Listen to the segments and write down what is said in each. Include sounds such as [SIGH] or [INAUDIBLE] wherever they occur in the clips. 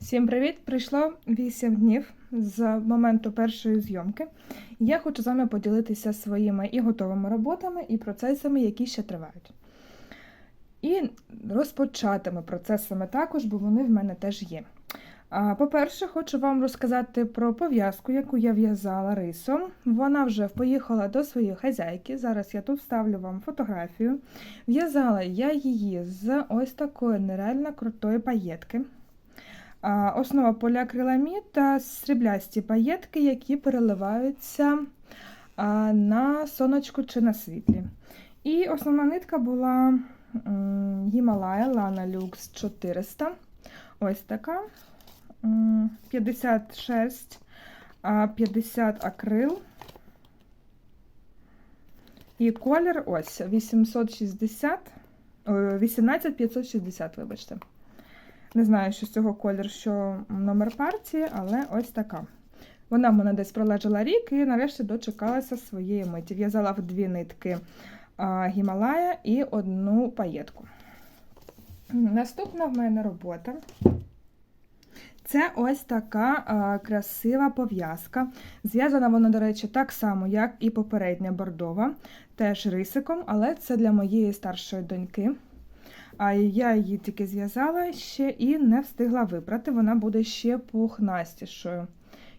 Всім привіт! Прийшло 8 днів з моменту першої зйомки. Я хочу з вами поділитися своїми і готовими роботами, і процесами, які ще тривають. І розпочатими процесами також, бо вони в мене теж є. По-перше, хочу вам розказати про пов'язку, яку я в'язала рисом. Вона вже поїхала до своєї хазяйки. Зараз я тут вставлю вам фотографію. В'язала я її з ось такої нереально крутої паєтки. Основа поліакриламід та сріблясті паєтки, які переливаються на сонечку чи на світлі. І основна нитка була Himalaya Lana Lux 400. Ось така. М, 50 шерсть, 50 акрил. І колір ось 860, ой, 18560, вибачте. Не знаю, що з цього колір, що номер партії, але ось така. Вона в мене десь пролежала рік і нарешті дочекалася своєї миті. В'язала в дві нитки Гімалая і одну паєтку. Наступна в мене робота. Це ось така а, красива пов'язка. Зв'язана вона, до речі, так само, як і попередня бордова, теж рисиком, але це для моєї старшої доньки. А я її тільки зв'язала ще і не встигла випрати. Вона буде ще пухнастішою.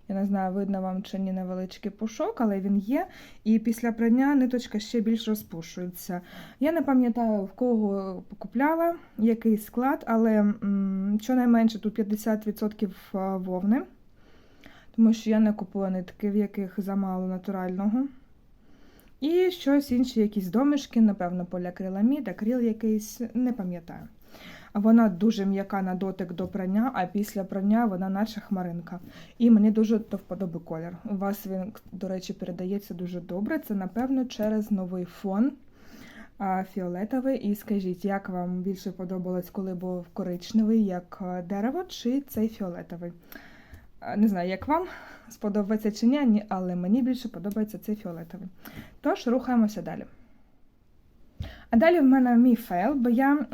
Я не знаю, видно вам чи ні невеличкий пушок, але він є. І після прання ниточка ще більш розпушується. Я не пам'ятаю, в кого купляла, який склад, але щонайменше тут 50% вовни, тому що я не купила нитки, в яких замало натурального. І щось інше, якісь домішки, напевно, поліакриламід, акрил якийсь, не пам'ятаю. Вона дуже м'яка на дотик до прання, а після прання вона наче хмаринка. І мені дуже до вподоби колір. У вас він, до речі, передається дуже добре. Це, напевно, через новий фон фіолетовий. І скажіть, як вам більше подобалось, коли був коричневий, як дерево, чи цей фіолетовий? Не знаю, як вам сподобається чи ні, але мені більше подобається цей фіолетовий. Тож, рухаємося далі. А далі в мене мій фейл, бо я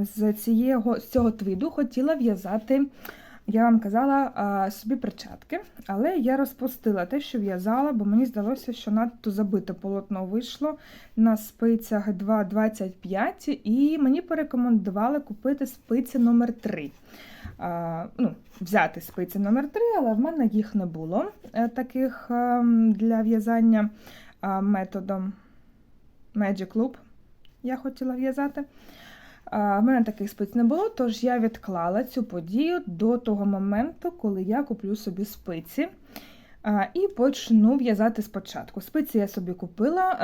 з, цієго, з цього твіду хотіла в'язати, я вам казала, собі перчатки, але я розпустила те, що в'язала, бо мені здалося, що надто забите полотно вийшло на спицях 2,25, і мені порекомендували купити спиці номер 3 ну, Взяти спиці номер 3 але в мене їх не було таких для в'язання методом Magic Loop я хотіла в'язати. В мене таких спиць не було, тож я відклала цю подію до того моменту, коли я куплю собі спиці. І почну в'язати спочатку. Спиці я собі купила.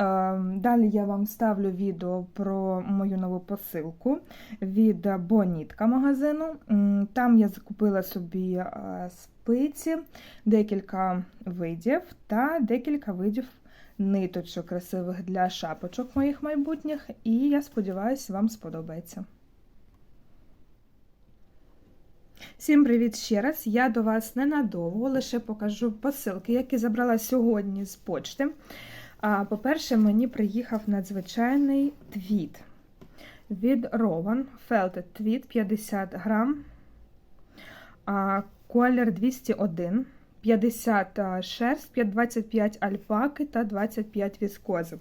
Далі я вам ставлю відео про мою нову посилку від Бонітка магазину. Там я закупила собі спиці, декілька видів та декілька видів ниточок красивих для шапочок моїх майбутніх, і я сподіваюся, вам сподобається. Всім привіт ще раз! Я до вас ненадовго, лише покажу посилки, які забрала сьогодні з почти. По-перше, мені приїхав надзвичайний твіт від Rowan Felted Tweed 50 грам, колір 201. 50 шерсть, 25 альпаки та 25 віскози.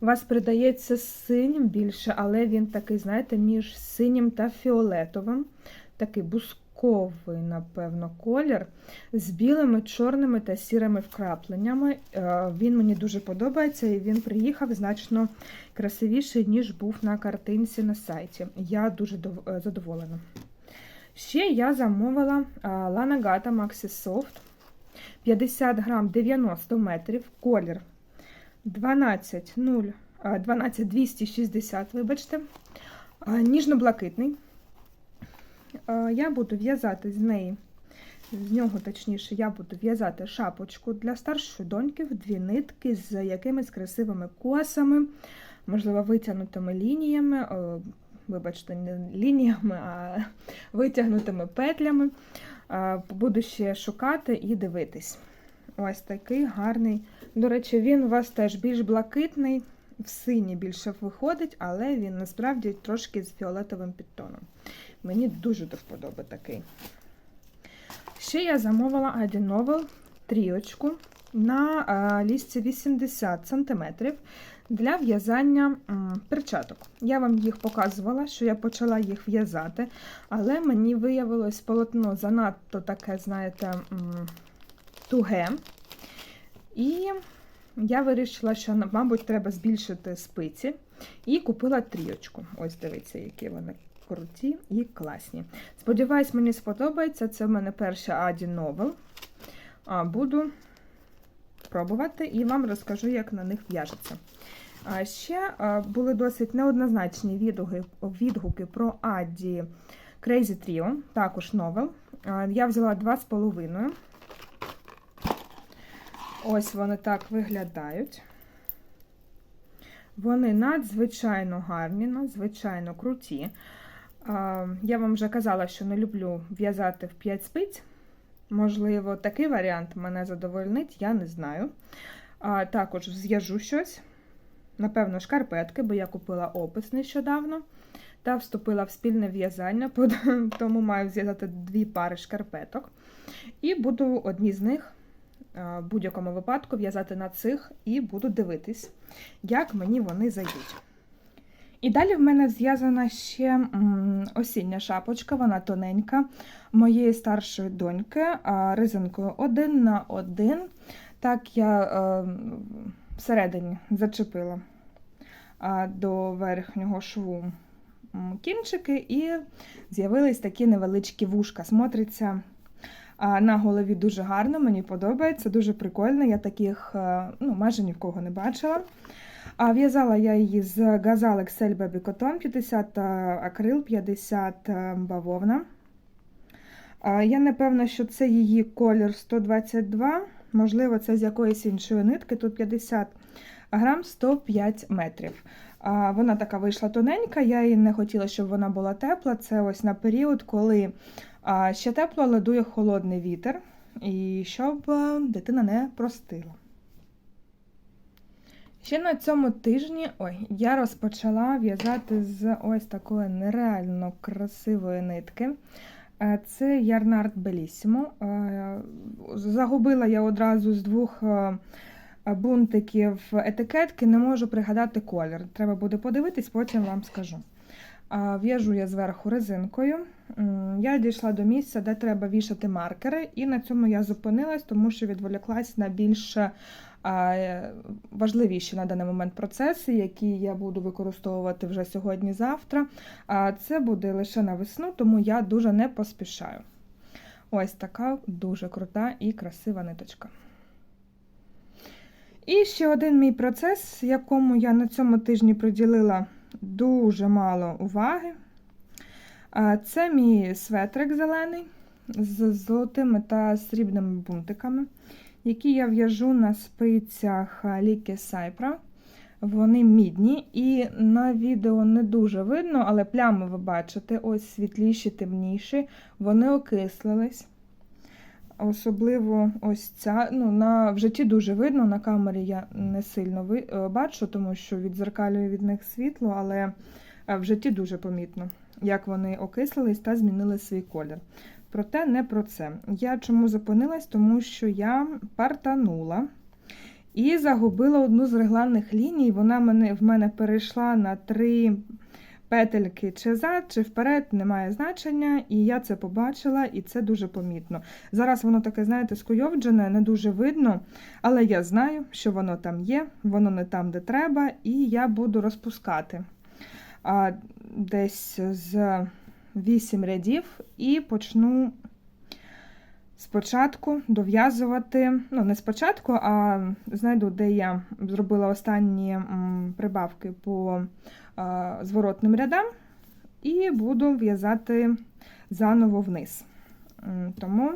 Вас передається синім більше, але він такий, знаєте, між синім та фіолетовим. Такий бусковий, напевно, колір з білими, чорними та сірими вкрапленнями. Е, він мені дуже подобається, і він приїхав значно красивіший, ніж був на картинці на сайті. Я дуже е, задоволена. Ще я замовила Gata Maxi Soft. 50 грам 90 метрів, колір 12 0, 12 260, вибачте, ніжно-блакитний. Я буду в'язати з неї, з нього, точніше, я буду в'язати шапочку для старшої доньки в дві нитки з якимись красивими косами, можливо, витягнутими лініями, вибачте, не лініями, а витягнутими петлями. Буду ще шукати і дивитись. Ось такий гарний. До речі, він у вас теж більш блакитний, в синій більше виходить, але він насправді трошки з фіолетовим підтоном. Мені дуже до вподоби такий. Ще я замовила Adi Novel тріочку на а, лісці 80 см для в'язання перчаток. Я вам їх показувала, що я почала їх в'язати, але мені виявилось полотно занадто таке, знаєте, туге. І я вирішила, що, мабуть, треба збільшити спиці. І купила тріочку. Ось дивіться, які вони круті і класні. Сподіваюсь, мені сподобається. Це в мене перша Аді. А, Буду пробувати і вам розкажу, як на них в'яжеться. Ще були досить неоднозначні відгуки, відгуки про Аді Crazy Trio, також новел. Я взяла 2,5. Ось вони так виглядають. Вони надзвичайно гарні, надзвичайно круті. Я вам вже казала, що не люблю в'язати в 5 спиць. Можливо, такий варіант мене задовольнить, я не знаю. Також зв'яжу щось. Напевно, шкарпетки, бо я купила опис нещодавно. Та вступила в спільне в'язання, [LAUGHS] тому маю зв'язати дві пари шкарпеток. І буду одні з них в будь-якому випадку в'язати на цих і буду дивитись, як мені вони зайдуть. І далі в мене зв'язана ще осіння шапочка, вона тоненька, моєї старшої доньки, резинкою 1 на 1. Так я е, всередині зачепила до верхнього шву кінчики, і з'явились такі невеличкі вушка. Смотриться на голові дуже гарно, мені подобається, дуже прикольно. Я таких ну, майже ні в кого не бачила. А В'язала я її з Gazal Excel Baby Cotton 50 акрил, 50 бавовна. Я не певна, що це її колір 122, можливо, це з якоїсь іншої нитки. Тут 50 грам 105 метрів. Вона така вийшла тоненька, я її не хотіла, щоб вона була тепла. Це ось на період, коли ще тепло, але дує холодний вітер, і щоб дитина не простила. Ще на цьому тижні ой, я розпочала в'язати з ось такої нереально красивої нитки. Е, це Ярнард Белісімо. Загубила я одразу з двох е, бунтиків етикетки, не можу пригадати колір. Треба буде подивитись, потім вам скажу. В'яжу я зверху резинкою. Я дійшла до місця, де треба вішати маркери, і на цьому я зупинилась, тому що відволіклась на більш важливіші на даний момент процеси, які я буду використовувати вже сьогодні-завтра. Це буде лише на весну, тому я дуже не поспішаю. Ось така дуже крута і красива ниточка. І ще один мій процес, якому я на цьому тижні приділила дуже мало уваги. Це мій светрик зелений з золотими та срібними бунтиками, які я в'яжу на спицях Ліки Сайпра. Вони мідні, і на відео не дуже видно, але плями ви бачите, ось світліші, темніші, вони окислились. Особливо ось ця, ну, на, в житті дуже видно, на камері я не сильно ви, е, бачу, тому що відзеркалює від них світло, але е, в житті дуже помітно, як вони окислились та змінили свій колір. Проте не про це. Я чому зупинилась? Тому що я партанула і загубила одну з регланних ліній. Вона мене, в мене перейшла на три петельки чи зад, чи вперед, немає значення, і я це побачила, і це дуже помітно. Зараз воно таке, знаєте, скуйовджене, не дуже видно, але я знаю, що воно там є, воно не там, де треба, і я буду розпускати а, десь з 8 рядів і почну. Спочатку дов'язувати, ну, не спочатку, а знайду, де я зробила останні прибавки по зворотним рядам, і буду в'язати заново вниз. Тому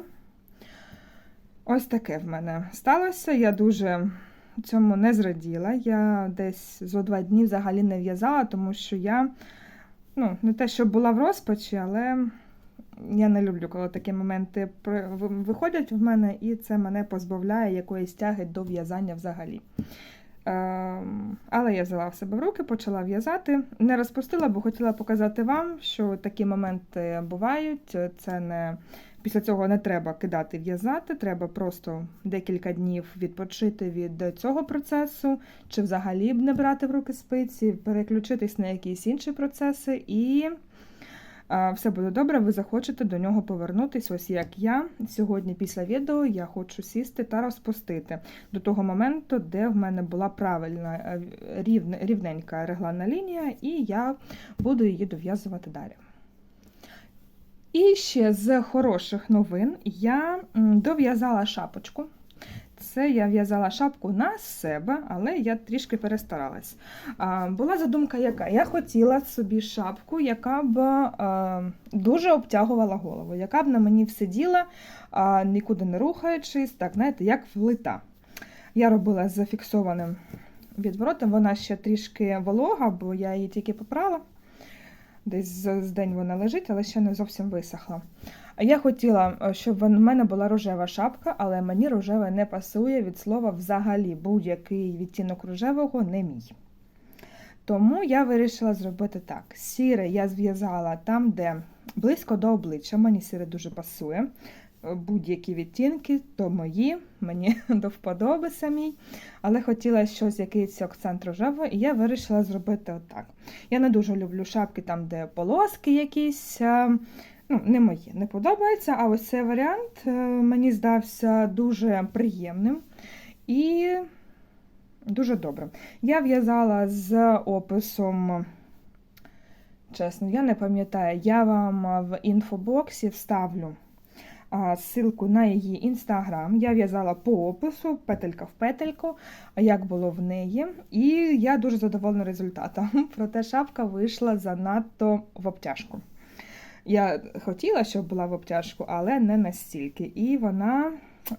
ось таке в мене сталося. Я дуже цьому не зраділа. Я десь зо два дні взагалі не в'язала, тому що я ну, не те, що була в розпачі, але я не люблю, коли такі моменти виходять в мене, і це мене позбавляє якоїсь тяги до в'язання взагалі. Ем, але я взяла в себе в руки, почала в'язати. Не розпустила, бо хотіла показати вам, що такі моменти бувають. Це не Після цього не треба кидати в'язати, треба просто декілька днів відпочити від цього процесу, чи взагалі б не брати в руки спиці, переключитись на якісь інші процеси, і все буде добре. Ви захочете до нього повернутись. Ось як я сьогодні, після відео, я хочу сісти та розпустити до того моменту, де в мене була правильна е, рівненька регланна лінія, і я буду її дов'язувати далі. І ще з хороших новин я дов'язала шапочку. Це я в'язала шапку на себе, але я трішки перестаралась. Була задумка яка? Я хотіла собі шапку, яка б дуже обтягувала голову, яка б на мені всиділа, нікуди не рухаючись, так, знаєте, як влита. Я робила з зафіксованим відворотом, вона ще трішки волога, бо я її тільки попрала. Десь з день вона лежить, але ще не зовсім висохла. Я хотіла, е, щоб в мене була рожева шапка, але мені рожеве не пасує від слова взагалі. Будь-який відтінок рожевого не мій. Тому я вирішила зробити так: сіре я зв'язала там, де близько до обличчя. Мені сіре дуже пасує. Будь-які відтінки, то мої, мені [LAUGHS] до вподоби самій. Але хотіла щось, якийсь акцент рожевий, і я вирішила зробити отак. Я не дуже люблю шапки там, де полоски якісь. Ну, не мої, не подобається. А ось цей варіант е, мені здався дуже приємним і дуже добре. Я в'язала з описом. Чесно, я не пам'ятаю, я вам в інфобоксі вставлю ссылку на її інстаграм. Я в'язала по опису, петелька в петельку, як було в неї. І я дуже задоволена результатом. [LAUGHS] Проте шапка вийшла занадто в обтяжку. Я хотіла, щоб була в обтяжку, але не настільки. І вона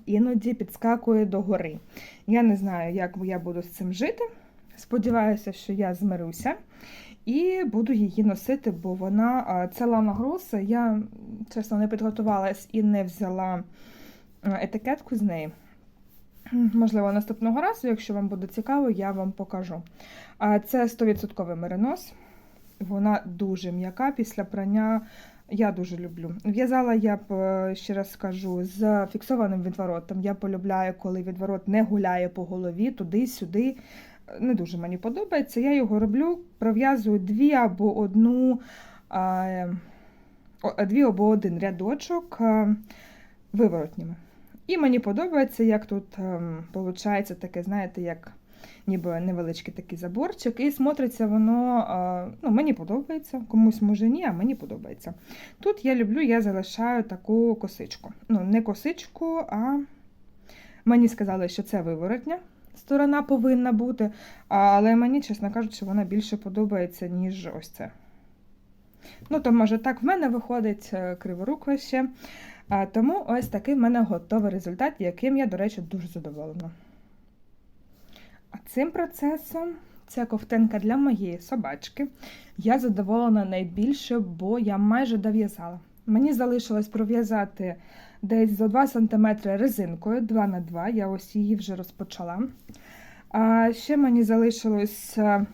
іноді підскакує догори. Я не знаю, як я буду з цим жити. Сподіваюся, що я змирюся і буду її носити, бо вона це лана гроса. Я чесно не підготувалась і не взяла етикетку з неї. Можливо, наступного разу, якщо вам буде цікаво, я вам покажу. Це 100% меринос. Вона дуже м'яка після прання. Я дуже люблю. В'язала я б, е, ще раз скажу, з фіксованим відворотом. Я полюбляю, коли відворот не гуляє по голові, туди-сюди. Не дуже мені подобається. Я його роблю, пров'язую дві або одну, дві або один рядочок виворотніми. І мені подобається, як тут виходить таке, знаєте, як ніби невеличкий такий заборчик, і смотриться воно, ну, мені подобається, комусь може ні, а мені подобається. Тут я люблю, я залишаю таку косичку. Ну, не косичку, а мені сказали, що це виворотня. Сторона повинна бути, але мені, чесно кажучи, вона більше подобається, ніж ось це. Ну, то, може, так в мене виходить е, криворуква ще. Тому ось такий в мене готовий результат, яким я, до речі, дуже задоволена. А цим процесом це ковтинка для моєї собачки. Я задоволена найбільше, бо я майже дов'язала. Мені залишилось пров'язати десь за 2 см резинкою 2 на 2 я ось її вже розпочала. А ще мені залишилось е,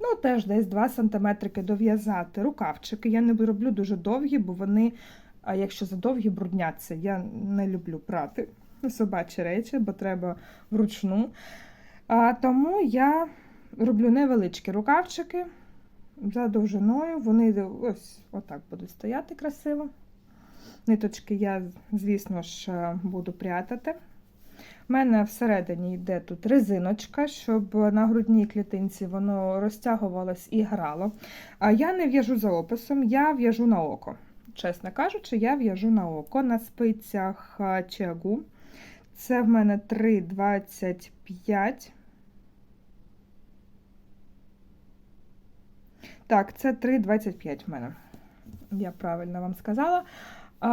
ну, теж десь 2 см дов'язати рукавчики. Я не роблю дуже довгі, бо вони, якщо задовгі, брудняться. Я не люблю прати собачі речі, бо треба вручну. А, Тому я роблю невеличкі рукавчики за довжиною. Вони ось отак будуть стояти красиво. Ниточки я, звісно ж, буду прятати. У мене всередині йде тут резиночка, щоб на грудній клітинці воно розтягувалось і грало. А я не в'яжу за описом, я в'яжу на око. Чесно кажучи, я в'яжу на око на спицях чагу. Це в мене 3,25. Так, це 3,25 в мене. Я правильно вам сказала. А,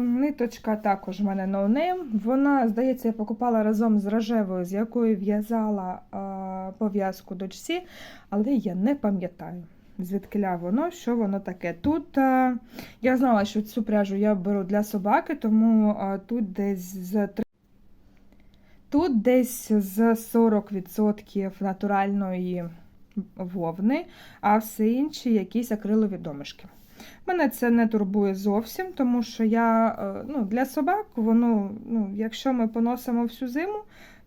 Ниточка також в мене no. Вона, здається, я покупала разом з рожевою, з якою в'язала пов'язку дочці, але я не пам'ятаю, звідкиля воно, що воно таке. Тут а, я знала, що цю пряжу я беру для собаки, тому а, тут десь з Тут десь з 40% натуральної вовни, а все інші якісь акрилові домишки. Мене це не турбує зовсім, тому що я е, ну, для собак, воно, ну, якщо ми поносимо всю зиму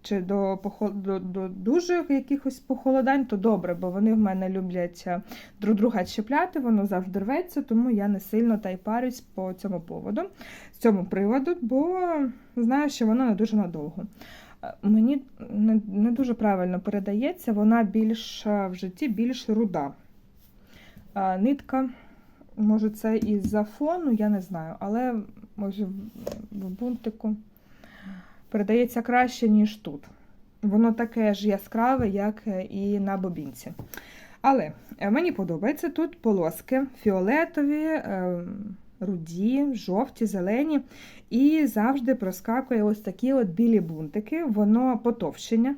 чи до, до, до дуже якихось похолодань, то добре, бо вони в мене люблять е, друг друга чіпляти, воно завжди рветься, тому я не сильно та й парюсь по цьому поводу, з цьому приводу, бо знаю, що воно не дуже надовго. Е, Мені не, не дуже правильно передається, вона більш в житті більш руда. Нитка, може, це із-за фону, я не знаю, але може в бунтику передається краще, ніж тут. Воно таке ж яскраве, як е, і на бобінці. Але е, мені подобається тут полоски фіолетові, е, руді, жовті, зелені. І завжди проскакує ось такі от білі бунтики. Воно потовщення.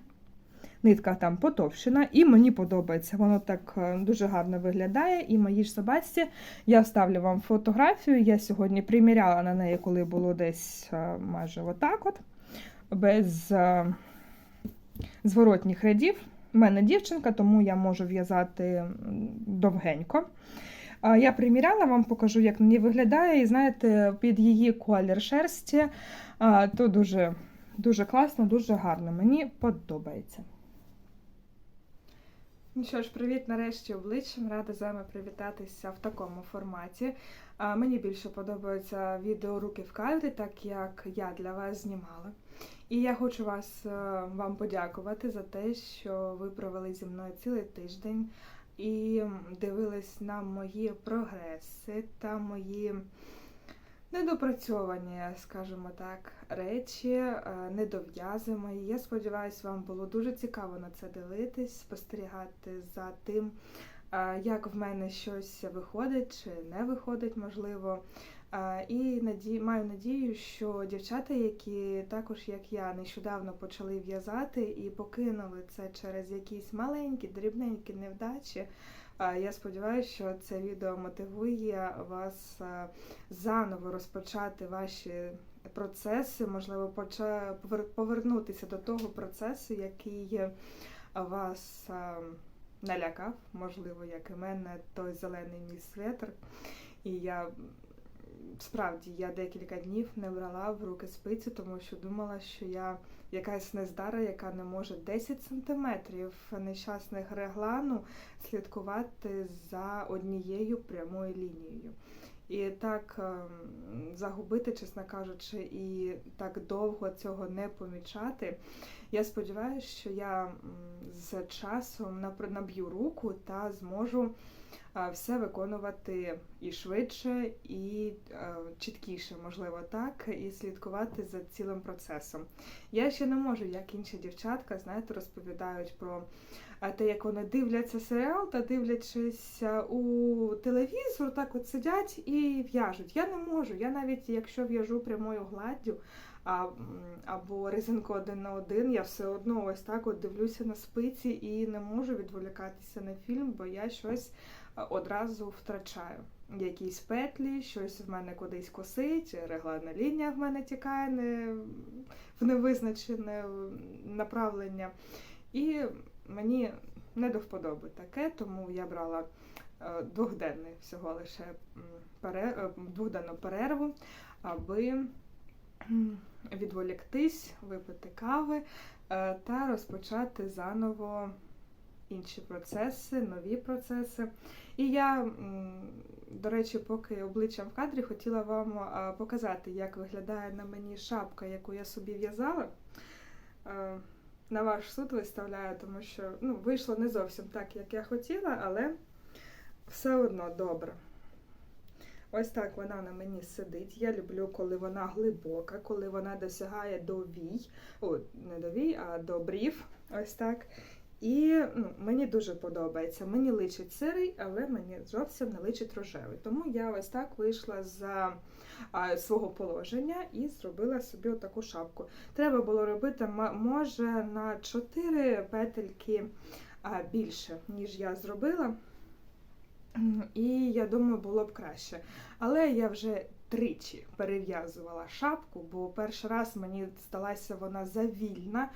Нитка там потовщена, і мені подобається. Воно так е, дуже гарно виглядає. І моїй ж собачці я вставлю вам фотографію. Я сьогодні приміряла на неї, коли було десь е, майже отак от, без е, зворотніх рядів. У мене дівчинка, тому я можу в'язати довгенько. Я приміряла, вам покажу, як ній виглядає. І знаєте, під її колір шерсті, то дуже, дуже класно, дуже гарно. Мені подобається. Ну що ж, привіт нарешті обличчям. Рада з вами привітатися в такому форматі. Мені більше подобаються відео руки в кадрі, так як я для вас знімала. І я хочу вас е, вам подякувати за те, що ви провели зі мною цілий тиждень і дивились на мої прогреси та мої недопрацьовані, скажімо так, речі, е. Я сподіваюся, вам було дуже цікаво на це дивитись, спостерігати за тим, е, як в мене щось виходить чи не виходить, можливо. Е, І наді... маю надію, що дівчата, які також як я нещодавно почали в'язати і покинули це через якісь маленькі, дрібненькі невдачі. Я сподіваюся, що це відео мотивує вас е, заново розпочати ваші процеси, можливо, повернутися до того процесу, який е, вас е, налякав, можливо, як і мене, той зелений мій светр. І я справді я декілька днів не брала в руки спиці, тому що думала, що я якась нездара, яка не може 10 сантиметрів нещасних реглану слідкувати за однією прямою лінією. І так ем, загубити, чесно кажучи, і так довго цього не помічати. Я сподіваюся, що я з часом наб'ю руку та зможу все виконувати і швидше, і е, чіткіше, можливо, так, і слідкувати за цілим процесом. Я ще не можу, як інші дівчатка, знаєте, розповідають про е, те, як вони дивляться серіал та дивлячись у телевізор, так от сидять і в'яжуть. Я не можу. Я навіть якщо в'яжу прямою гладдю. А, або резинку один на один, я все одно ось так от дивлюся на спиці і не можу відволікатися на фільм, бо я щось одразу втрачаю. Якісь петлі, щось в мене кудись косить, реглана лінія в мене тікає не, в невизначене направлення. І мені не до вподоби таке, тому я брала е, двохденний всього лише м, пере- е, двохденну перерву, аби відволіктись, випити кави е, та розпочати заново інші процеси, нові процеси. І я, до речі, поки обличчям в кадрі, хотіла вам показати, як виглядає на мені шапка, яку я собі в'язала. На ваш суд виставляю, тому що ну, вийшло не зовсім так, як я хотіла, але все одно добре. Ось так вона на мені сидить. Я люблю, коли вона глибока, коли вона досягає до вій, о, не до вій, а до брів. Ось так. І ну, мені дуже подобається. Мені личить сирий, але мені зовсім не личить рожевий. Тому я ось так вийшла з свого положення і зробила собі таку шапку. Треба було робити, може, на 4 петельки більше, ніж я зробила. І я думаю, було б краще. Але я вже тричі перев'язувала шапку, бо перший раз мені здалася вона завільна.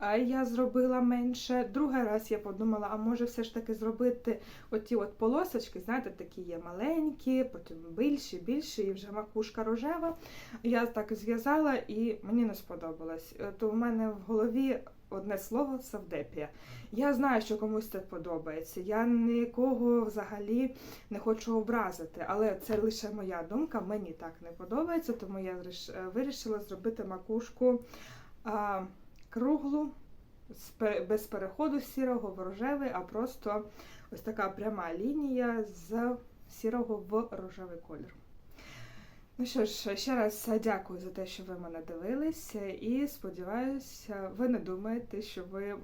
Я зробила менше. Другий раз я подумала, а може все ж таки зробити оті от полосочки, знаєте, такі є маленькі, потім більші, більші, і вже макушка рожева. Я так зв'язала і мені не сподобалось. Е, То в мене в голові одне слово савдепія. Я знаю, що комусь це подобається. Я нікого взагалі не хочу образити, але це лише моя думка. Мені так не подобається, тому я е, вирішила зробити макушку а, круглу, без переходу сірого в рожевий, а просто ось така пряма лінія з сірого в рожевий колір. Ну що ж, ще раз дякую за те, що ви мене дивилися, і сподіваюся, ви не думаєте, що ви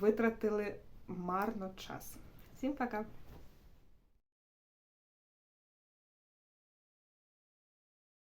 витратили марно час. Всім пока!